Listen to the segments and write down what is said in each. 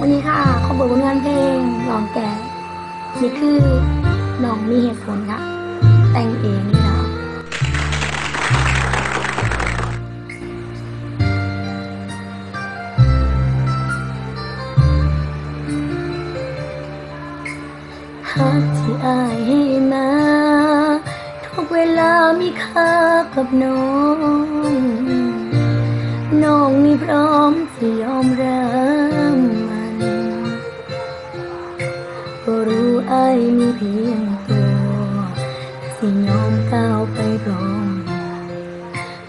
วันนี้ค่ะขอเปิดผลงานเพลงลองแก่นี่คือน้องมีเหตุผลค่ะ แต่งเองนี่นะหักที่อายให้มา ทุกเวลามีค่ากับน้อง น้องนี่พร้อมที่ยอมรับ มีเพียงตัวที่ยอมก้าวไปร้อง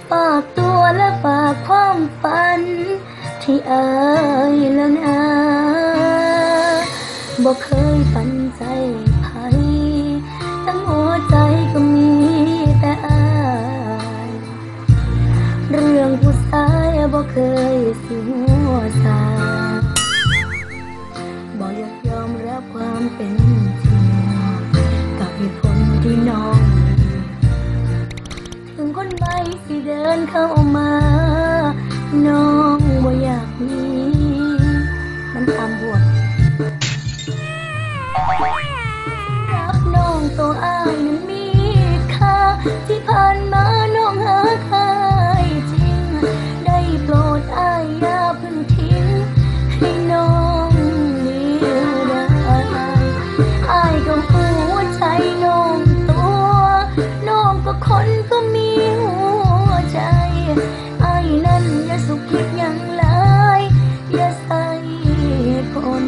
ฝากตัวและฝากความฝัน ที่อายแล้วนะบอกเคย คนใหม่สิเดินเข้ามา น้องบ่อยากมีมันตามบวกรับน้องตัวอ้ายนั้นมีค่าที่ผ่านมาน้องหาใครจริง ได้โปรดอ้ายอย่าเพิ่งทิ้งให้น้องเดียวได้อ้ายก็หัวใจน้องตัว น้องก็คนก็มี อ้นั้นอย่าสุขคิดอย่างไรอย่าใส่คน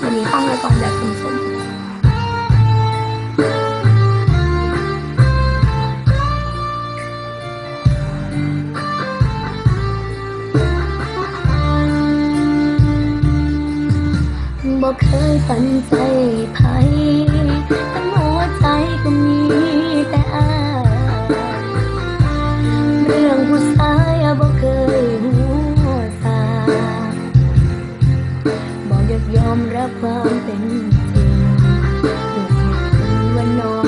วันนี้ฟังไปกอนแบบสม บอกเคยฝันใจไผทั้งหัวใจก็มีแต่อายเรื่องผู้ชายบอกเคยหัวซาบอกอยากยอมรับความเป็นจริงด้วยเหตุผลว่าน้อง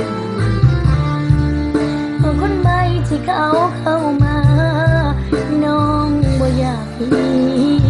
ตัวคนใหม่ที่เขาเข้ามา น้องบ่อยากมี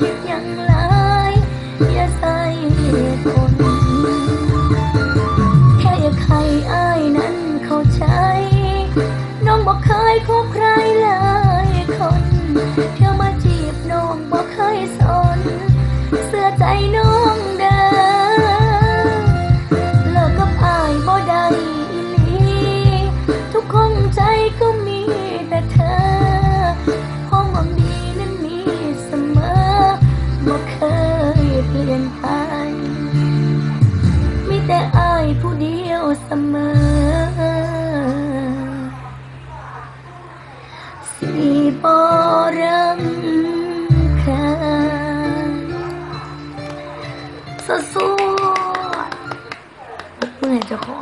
ย่าสุขคิดอย่างไรอย่าใส่คนแค่อยากให้อายนั้นเข้าใจ น้องบอกเคยคบใครหลายคนเธอมาจีบน้องบอกเคยสน เสื้อใจน้อง ลี่ยนไป มีแต่อายผู้เดียวเสมอ สีบอรังคาสะสวดเมื่อไหร่จะขอ